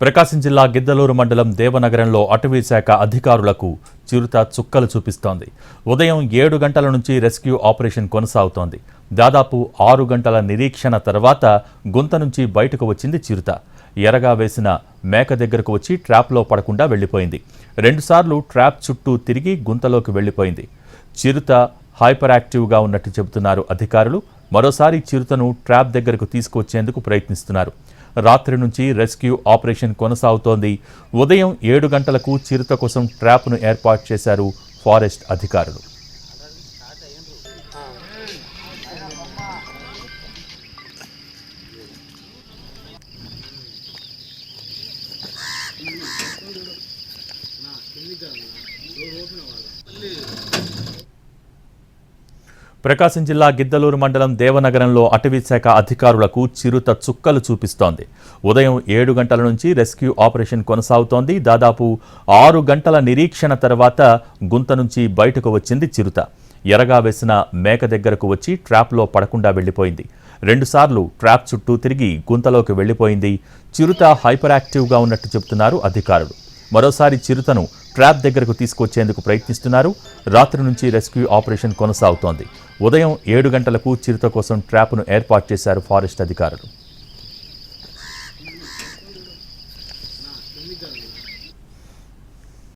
ప్రకాశం జిల్లా గిద్దలూరు మండలం దేవనగరంలో అటవీ శాఖ అధికారులకు చిరుత చుక్కలు చూపిస్తోంది. ఉదయం ఏడు గంటల నుంచి రెస్క్యూ ఆపరేషన్ కొనసాగుతోంది. దాదాపు ఆరు గంటల నిరీక్షణ తర్వాత గుంత నుంచి బయటకు వచ్చింది చిరుత. ఎరగా వేసిన మేక దగ్గరకు వచ్చి ట్రాప్లో పడకుండా వెళ్ళిపోయింది రెండుసార్లు ట్రాప్ చుట్టూ తిరిగి గుంతలోకి వెళ్ళిపోయింది చిరుత హైపర్ యాక్టివ్గా ఉన్నట్టు చెబుతున్నారు అధికారులు. మరోసారి చిరుతను ట్రాప్ దగ్గరకు తీసుకొచ్చేందుకు ప్రయత్నిస్తున్నారు. రాత్రి నుంచి రెస్క్యూ ఆపరేషన్ కొనసాగుతోంది. ఉదయం ఏడు గంటలకు చిరుత కోసం ట్రాప్ను ఏర్పాటు చేశారు ఫారెస్ట్ అధికారులు. ప్రకాశం జిల్లా గిద్దలూరు మండలం దేవనగరంలో అటవీశాఖ అధికారులకు చిరుత చుక్కలు చూపిస్తోంది. ఉదయం ఏడు గంటల నుంచి రెస్క్యూ ఆపరేషన్ కొనసాగుతోంది. దాదాపు ఆరు గంటల నిరీక్షణ తర్వాత గుంత నుంచి బయటకు వచ్చింది చిరుత. ఎరగా వేసిన మేక దగ్గరకు వచ్చి ట్రాప్లో పడకుండా వెళ్ళిపోయింది రెండుసార్లు ట్రాప్ చుట్టూ తిరిగి గుంతలోకి వెళ్ళిపోయింది చిరుత హైపర్ యాక్టివ్గా ఉన్నట్టు చెబుతున్నారు అధికారులు. మరోసారి చిరుతను ట్రాప్ దగ్గరకు తీసుకొచ్చేందుకు ప్రయత్నిస్తున్నారు. రాత్రి నుంచి రెస్క్యూ ఆపరేషన్ కొనసాగుతోంది. ఉదయం ఏడు గంటలకు చిరుత కోసం ట్రాప్ను ఏర్పాటు చేశారు ఫారెస్ట్ అధికారులు.